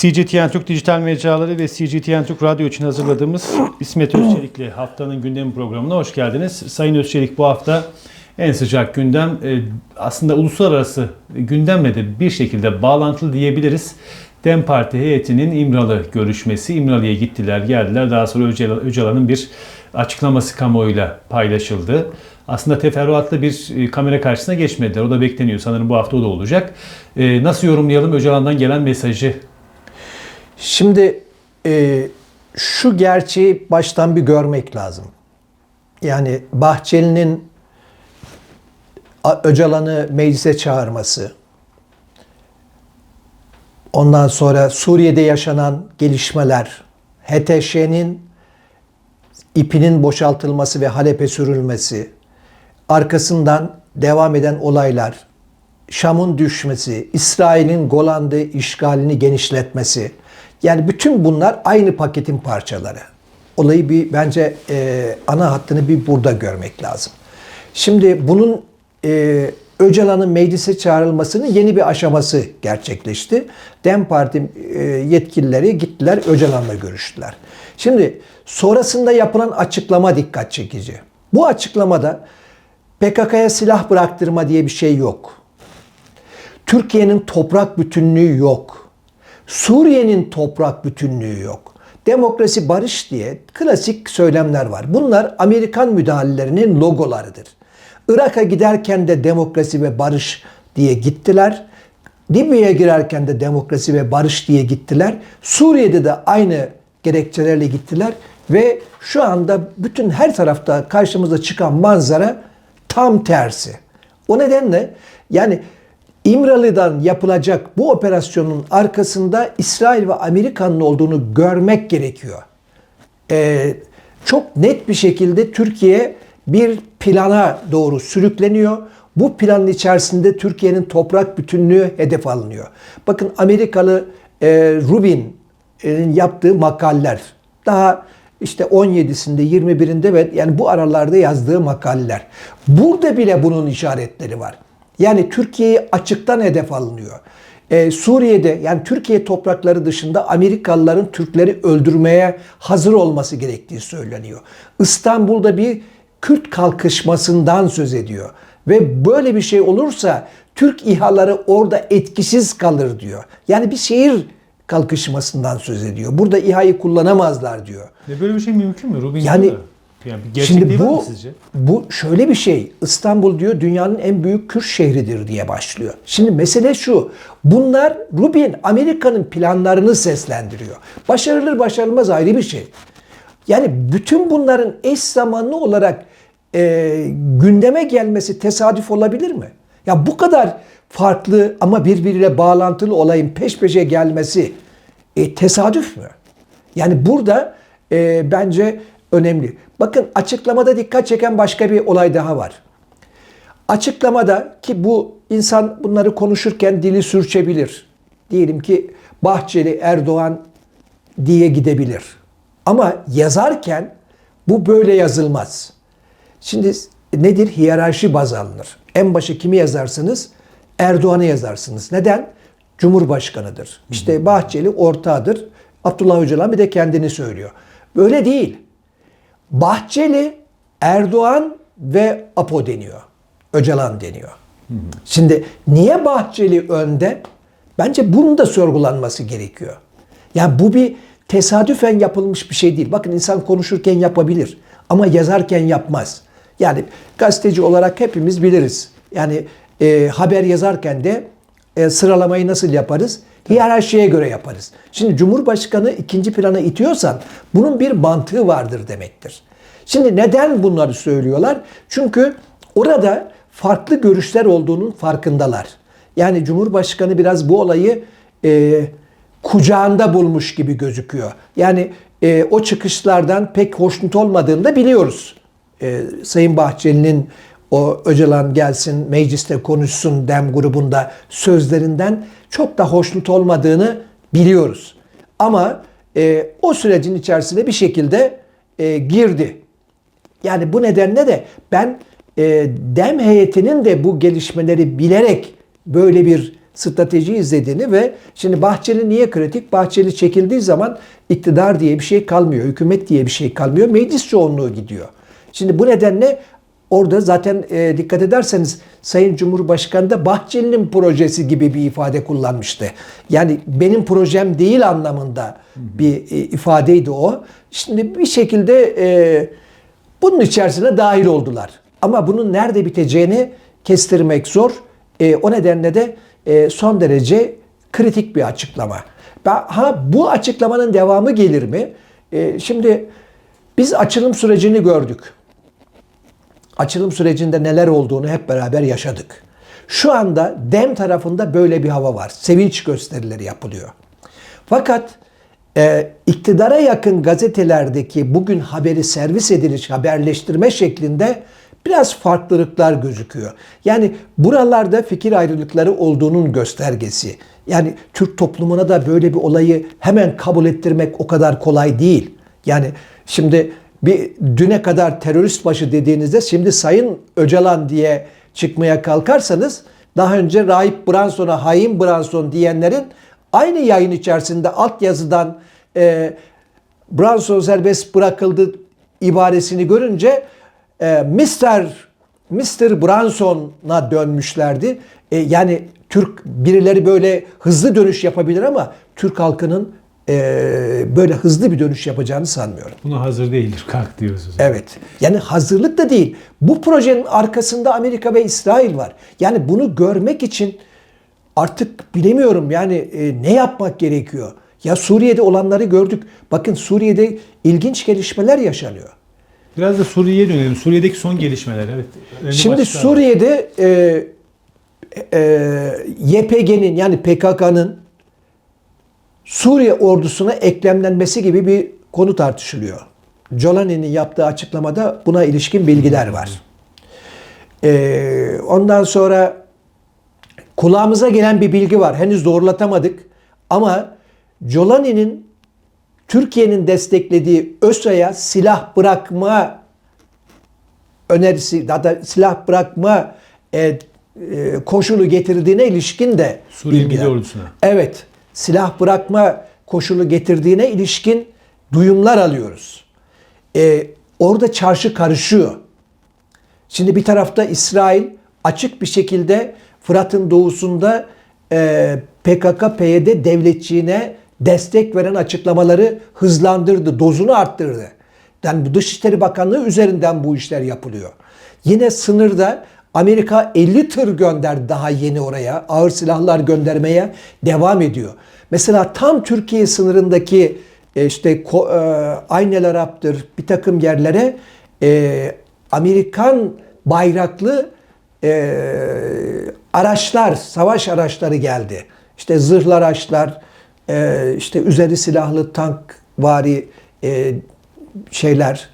CGTN Türk Dijital Mecraları ve CGTN Türk Radyo için hazırladığımız İsmet Özçelik'le haftanın gündemi programına hoş geldiniz. Sayın Özçelik bu hafta en sıcak gündem e, aslında uluslararası gündemle de bir şekilde bağlantılı diyebiliriz. DEM Parti heyetinin İmralı görüşmesi. İmralı'ya gittiler, geldiler. Daha sonra Öcalan- Öcalan'ın bir açıklaması kamuoyuyla paylaşıldı. Aslında teferruatlı bir e, kamera karşısına geçmediler. O da bekleniyor. Sanırım bu hafta o da olacak. E, Nasıl yorumlayalım Öcalan'dan gelen mesajı? Şimdi e, şu gerçeği baştan bir görmek lazım. Yani Bahçeli'nin Öcalan'ı meclise çağırması, ondan sonra Suriye'de yaşanan gelişmeler, HTŞ'nin ipinin boşaltılması ve Halep'e sürülmesi, arkasından devam eden olaylar, Şam'ın düşmesi, İsrail'in Golan'da işgalini genişletmesi. Yani bütün bunlar aynı paketin parçaları. Olayı bir bence e, ana hattını bir burada görmek lazım. Şimdi bunun e, Öcalan'ın meclise çağrılmasının yeni bir aşaması gerçekleşti. DEM Parti e, yetkilileri gittiler Öcalan'la görüştüler. Şimdi sonrasında yapılan açıklama dikkat çekici. Bu açıklamada PKK'ya silah bıraktırma diye bir şey yok. Türkiye'nin toprak bütünlüğü yok. Suriye'nin toprak bütünlüğü yok. Demokrasi barış diye klasik söylemler var. Bunlar Amerikan müdahalelerinin logolarıdır. Irak'a giderken de demokrasi ve barış diye gittiler. Libya'ya girerken de demokrasi ve barış diye gittiler. Suriye'de de aynı gerekçelerle gittiler ve şu anda bütün her tarafta karşımıza çıkan manzara tam tersi. O nedenle yani İmralı'dan yapılacak bu operasyonun arkasında İsrail ve Amerika'nın olduğunu görmek gerekiyor. Ee, çok net bir şekilde Türkiye bir plana doğru sürükleniyor. Bu planın içerisinde Türkiye'nin toprak bütünlüğü hedef alınıyor. Bakın Amerikalı e, Rubin'in yaptığı makaller daha işte 17'sinde 21'inde ve yani bu aralarda yazdığı makaleler. Burada bile bunun işaretleri var. Yani Türkiye'yi açıktan hedef alınıyor. Ee, Suriye'de yani Türkiye toprakları dışında Amerikalıların Türkleri öldürmeye hazır olması gerektiği söyleniyor. İstanbul'da bir Kürt kalkışmasından söz ediyor. Ve böyle bir şey olursa Türk İHA'ları orada etkisiz kalır diyor. Yani bir şehir kalkışmasından söz ediyor. Burada İHA'yı kullanamazlar diyor. Ve böyle bir şey mümkün mü? Rubin Yani- da. Yani bir Şimdi bu sizce? bu şöyle bir şey. İstanbul diyor dünyanın en büyük Kürt şehridir diye başlıyor. Şimdi mesele şu. Bunlar Rubin Amerika'nın planlarını seslendiriyor. Başarılır başarılmaz ayrı bir şey. Yani bütün bunların eş zamanlı olarak e, gündeme gelmesi tesadüf olabilir mi? Ya bu kadar farklı ama birbiriyle bağlantılı olayın peş peşe gelmesi e, tesadüf mü? Yani burada e, bence önemli. Bakın açıklamada dikkat çeken başka bir olay daha var. Açıklamada ki bu insan bunları konuşurken dili sürçebilir. Diyelim ki Bahçeli, Erdoğan diye gidebilir. Ama yazarken bu böyle yazılmaz. Şimdi nedir? Hiyerarşi baz alınır. En başa kimi yazarsınız? Erdoğan'ı yazarsınız. Neden? Cumhurbaşkanıdır. İşte Bahçeli ortağıdır. Abdullah Öcalan bir de kendini söylüyor. Böyle değil. Bahçeli, Erdoğan ve Apo deniyor. Öcalan deniyor. Şimdi niye Bahçeli önde? Bence bunun da sorgulanması gerekiyor. Yani bu bir tesadüfen yapılmış bir şey değil. Bakın insan konuşurken yapabilir ama yazarken yapmaz. Yani gazeteci olarak hepimiz biliriz. Yani e, haber yazarken de e, sıralamayı nasıl yaparız? Hiyerarşiye göre yaparız. Şimdi Cumhurbaşkanı ikinci plana itiyorsan bunun bir mantığı vardır demektir. Şimdi neden bunları söylüyorlar? Çünkü orada farklı görüşler olduğunun farkındalar. Yani Cumhurbaşkanı biraz bu olayı e, kucağında bulmuş gibi gözüküyor. Yani e, o çıkışlardan pek hoşnut olmadığını da biliyoruz. E, Sayın Bahçeli'nin o Öcalan gelsin mecliste konuşsun dem grubunda sözlerinden çok da hoşnut olmadığını biliyoruz. Ama e, o sürecin içerisine bir şekilde e, girdi. Yani bu nedenle de ben e, dem heyetinin de bu gelişmeleri bilerek böyle bir strateji izlediğini ve şimdi Bahçeli niye kritik? Bahçeli çekildiği zaman iktidar diye bir şey kalmıyor, hükümet diye bir şey kalmıyor, meclis çoğunluğu gidiyor. Şimdi bu nedenle orada zaten e, dikkat ederseniz Sayın Cumhurbaşkanı da Bahçeli'nin projesi gibi bir ifade kullanmıştı. Yani benim projem değil anlamında bir e, ifadeydi o. Şimdi bir şekilde e, bunun içerisine dahil oldular. Ama bunun nerede biteceğini kestirmek zor. E, o nedenle de e, son derece kritik bir açıklama. Ha bu açıklamanın devamı gelir mi? E, şimdi biz açılım sürecini gördük. Açılım sürecinde neler olduğunu hep beraber yaşadık. Şu anda DEM tarafında böyle bir hava var. Sevinç gösterileri yapılıyor. Fakat e, iktidara yakın gazetelerdeki bugün haberi servis ediliş, haberleştirme şeklinde biraz farklılıklar gözüküyor. Yani buralarda fikir ayrılıkları olduğunun göstergesi. Yani Türk toplumuna da böyle bir olayı hemen kabul ettirmek o kadar kolay değil. Yani şimdi bir düne kadar terörist başı dediğinizde şimdi Sayın Öcalan diye çıkmaya kalkarsanız daha önce Rahip Branson'a hain Branson diyenlerin aynı yayın içerisinde altyazıdan e, Branson serbest bırakıldı ibaresini görünce e, Mr. Mr. Branson'a dönmüşlerdi. E, yani Türk birileri böyle hızlı dönüş yapabilir ama Türk halkının böyle hızlı bir dönüş yapacağını sanmıyorum. Buna hazır değildir kalk zaman. Evet. Yani hazırlık da değil. Bu projenin arkasında Amerika ve İsrail var. Yani bunu görmek için artık bilemiyorum yani e, ne yapmak gerekiyor? Ya Suriye'de olanları gördük. Bakın Suriye'de ilginç gelişmeler yaşanıyor. Biraz da Suriye'ye dönelim. Suriye'deki son gelişmeler. Evet. Önemli Şimdi. Suriye'de e, e, YPG'nin yani PKK'nın Suriye ordusuna eklemlenmesi gibi bir konu tartışılıyor. Jolani'nin yaptığı açıklamada buna ilişkin bilgiler var. E, ondan sonra kulağımıza gelen bir bilgi var. Henüz doğrulatamadık. Ama Jolani'nin Türkiye'nin desteklediği ÖSA'ya silah bırakma önerisi, daha da silah bırakma e, e, koşulu getirdiğine ilişkin de Suriye. Milli Ordusu'na. Evet, silah bırakma koşulu getirdiğine ilişkin duyumlar alıyoruz. E, orada çarşı karışıyor. Şimdi bir tarafta İsrail açık bir şekilde Fırat'ın doğusunda e, PKK-PYD devletçiğine destek veren açıklamaları hızlandırdı, dozunu arttırdı. Yani Dışişleri Bakanlığı üzerinden bu işler yapılıyor. Yine sınırda Amerika 50 tır gönderdi daha yeni oraya. Ağır silahlar göndermeye devam ediyor. Mesela tam Türkiye sınırındaki e, işte e, Aynel Arap'tır bir takım yerlere e, Amerikan bayraklı araçlar, savaş araçları geldi. İşte zırhlı araçlar, işte üzeri silahlı tank vari şeyler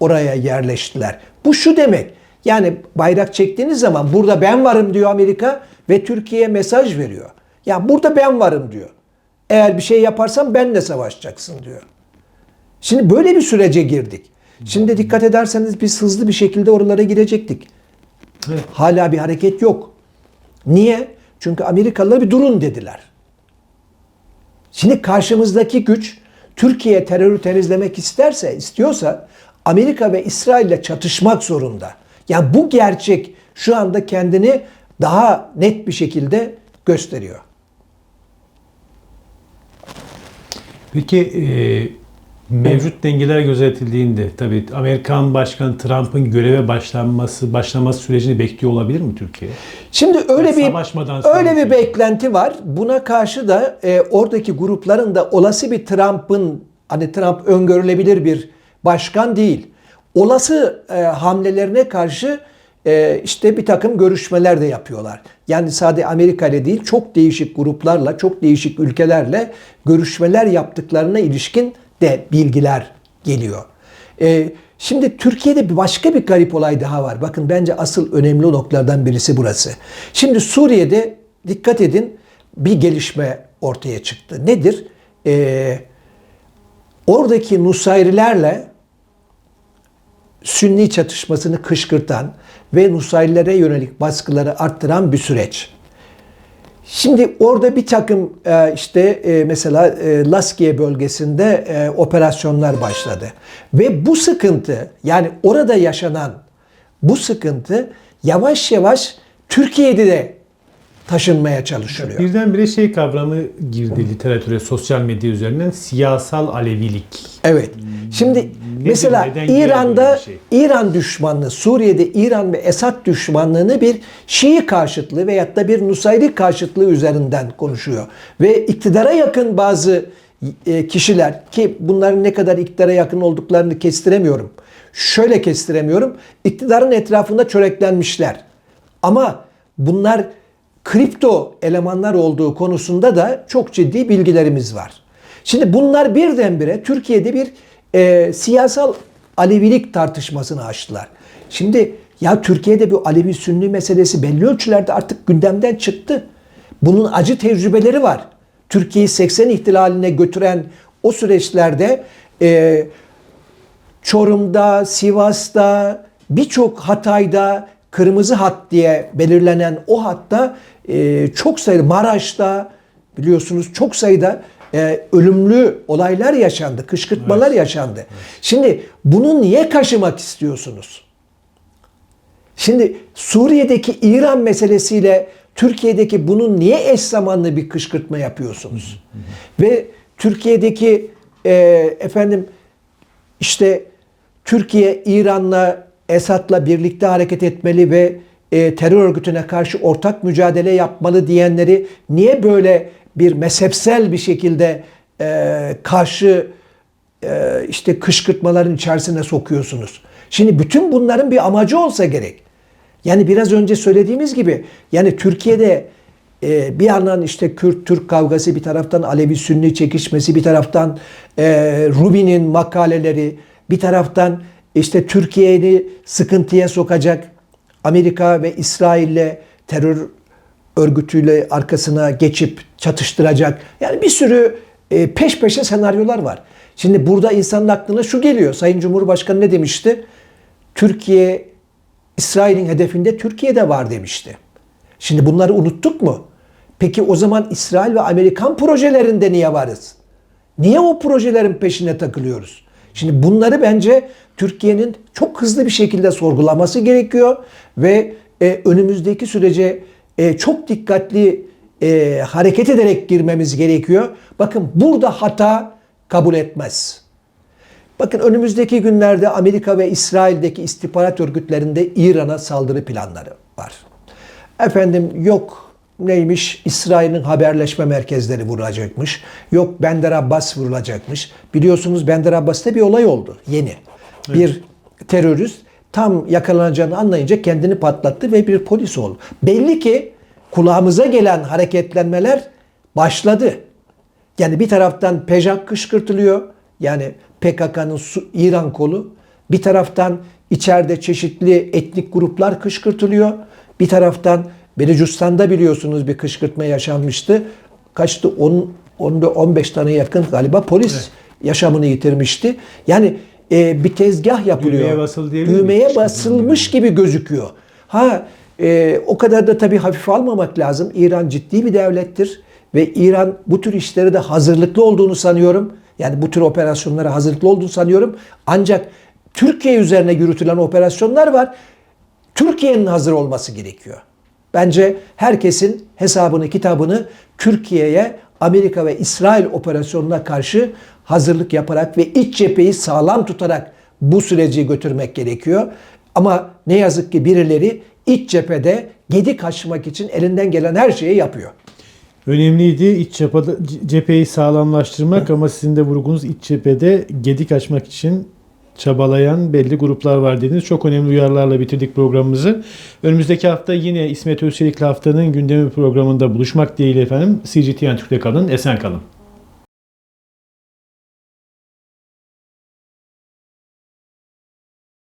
oraya yerleştiler. Bu şu demek. Yani bayrak çektiğiniz zaman burada ben varım diyor Amerika ve Türkiye'ye mesaj veriyor. Ya burada ben varım diyor. Eğer bir şey yaparsan benle savaşacaksın diyor. Şimdi böyle bir sürece girdik. Şimdi dikkat ederseniz biz hızlı bir şekilde oralara girecektik. Evet. Hala bir hareket yok. Niye? Çünkü Amerikalılar bir durun dediler. Şimdi karşımızdaki güç Türkiye terörü temizlemek isterse, istiyorsa Amerika ve İsrail ile çatışmak zorunda. Yani bu gerçek şu anda kendini daha net bir şekilde gösteriyor. Peki e, mevcut dengeler gözetildiğinde tabii Amerikan Başkanı Trump'ın göreve başlanması başlaması sürecini bekliyor olabilir mi Türkiye? Şimdi öyle bir Savaşmadan öyle bir beklenti var. Buna karşı da e, oradaki grupların da olası bir Trump'ın hani Trump öngörülebilir bir başkan değil. Olası e, hamlelerine karşı e, işte bir takım görüşmeler de yapıyorlar. Yani sadece Amerika ile değil çok değişik gruplarla, çok değişik ülkelerle görüşmeler yaptıklarına ilişkin de bilgiler geliyor. Ee, şimdi Türkiye'de bir başka bir garip olay daha var. Bakın bence asıl önemli noktalardan birisi burası. Şimdi Suriye'de dikkat edin bir gelişme ortaya çıktı. Nedir? Ee, oradaki Nusayrilerle Sünni çatışmasını kışkırtan ve Nusayrilere yönelik baskıları arttıran bir süreç. Şimdi orada bir takım e, işte e, mesela e, Laskiye bölgesinde operasyonlar başladı. Ve bu sıkıntı yani orada yaşanan bu sıkıntı yavaş yavaş Türkiye'de de taşınmaya çalışılıyor. Birdenbire şey kavramı girdi literatüre, sosyal medya üzerinden siyasal Alevilik. Evet. Şimdi mesela neden İran'da şey? İran düşmanlığı, Suriye'de İran ve Esad düşmanlığını bir Şii karşıtlığı veyahut da bir Nusayri karşıtlığı üzerinden konuşuyor. Ve iktidara yakın bazı e, kişiler ki bunların ne kadar iktidara yakın olduklarını kestiremiyorum. Şöyle kestiremiyorum. İktidarın etrafında çöreklenmişler. Ama bunlar kripto elemanlar olduğu konusunda da çok ciddi bilgilerimiz var. Şimdi bunlar birdenbire Türkiye'de bir e, siyasal Alevilik tartışmasını açtılar. Şimdi ya Türkiye'de bu Alevi Sünni meselesi belli ölçülerde artık gündemden çıktı. Bunun acı tecrübeleri var. Türkiye'yi 80 ihtilaline götüren o süreçlerde e, Çorum'da, Sivas'ta, birçok Hatay'da kırmızı hat diye belirlenen o hatta e, çok sayıda Maraş'ta biliyorsunuz çok sayıda e, ölümlü olaylar yaşandı, kışkırtmalar yaşandı. Şimdi bunu niye kaşımak istiyorsunuz? Şimdi Suriye'deki İran meselesiyle Türkiye'deki bunun niye eş zamanlı bir kışkırtma yapıyorsunuz? Ve Türkiye'deki e, efendim işte Türkiye İran'la Esad'la birlikte hareket etmeli ve e, terör örgütüne karşı ortak mücadele yapmalı diyenleri niye böyle bir mezhepsel bir şekilde e, karşı e, işte kışkırtmaların içerisine sokuyorsunuz? Şimdi bütün bunların bir amacı olsa gerek. Yani biraz önce söylediğimiz gibi yani Türkiye'de e, bir yandan işte Kürt-Türk kavgası, bir taraftan Alevi-Sünni çekişmesi, bir taraftan e, Rubi'nin makaleleri, bir taraftan işte Türkiye'yi sıkıntıya sokacak Amerika ve İsrail'le terör örgütüyle arkasına geçip çatıştıracak. Yani bir sürü e, peş peşe senaryolar var. Şimdi burada insanın aklına şu geliyor. Sayın Cumhurbaşkanı ne demişti? Türkiye İsrail'in hedefinde Türkiye'de var demişti. Şimdi bunları unuttuk mu? Peki o zaman İsrail ve Amerikan projelerinde niye varız? Niye o projelerin peşine takılıyoruz? Şimdi bunları bence Türkiye'nin çok hızlı bir şekilde sorgulaması gerekiyor ve e, önümüzdeki sürece e, çok dikkatli e, hareket ederek girmemiz gerekiyor. Bakın burada hata kabul etmez. Bakın önümüzdeki günlerde Amerika ve İsrail'deki istihbarat örgütlerinde İran'a saldırı planları var. Efendim yok neymiş İsrail'in haberleşme merkezleri vurulacakmış. Yok Bender Abbas vurulacakmış. Biliyorsunuz Bender Abbas'ta bir olay oldu yeni. Bir terörist tam yakalanacağını anlayınca kendini patlattı ve bir polis oldu. Belli ki kulağımıza gelen hareketlenmeler başladı. Yani bir taraftan PEJAK kışkırtılıyor. Yani PKK'nın İran kolu. Bir taraftan içeride çeşitli etnik gruplar kışkırtılıyor. Bir taraftan Belucistan'da biliyorsunuz bir kışkırtma yaşanmıştı. Kaçtı? 10, 10 15 tane yakın galiba polis yaşamını yitirmişti. Yani e, bir tezgah yapılıyor. Düğmeye diyebilir Düğmeye basılmış gibi gözüküyor. Ha e, o kadar da tabii hafife almamak lazım. İran ciddi bir devlettir ve İran bu tür işlere de hazırlıklı olduğunu sanıyorum. Yani bu tür operasyonlara hazırlıklı olduğunu sanıyorum. Ancak Türkiye üzerine yürütülen operasyonlar var. Türkiye'nin hazır olması gerekiyor. Bence herkesin hesabını, kitabını Türkiye'ye Amerika ve İsrail operasyonuna karşı hazırlık yaparak ve iç cepheyi sağlam tutarak bu süreci götürmek gerekiyor. Ama ne yazık ki birileri iç cephede gedik açmak için elinden gelen her şeyi yapıyor. Önemliydi iç cephede, cepheyi sağlamlaştırmak ama sizin de vurgunuz iç cephede gedik açmak için çabalayan belli gruplar var dediniz. Çok önemli uyarılarla bitirdik programımızı. Önümüzdeki hafta yine İsmet Özçelik'le haftanın gündemi programında buluşmak dileğiyle efendim. CGTN Türk'te kalın, esen kalın.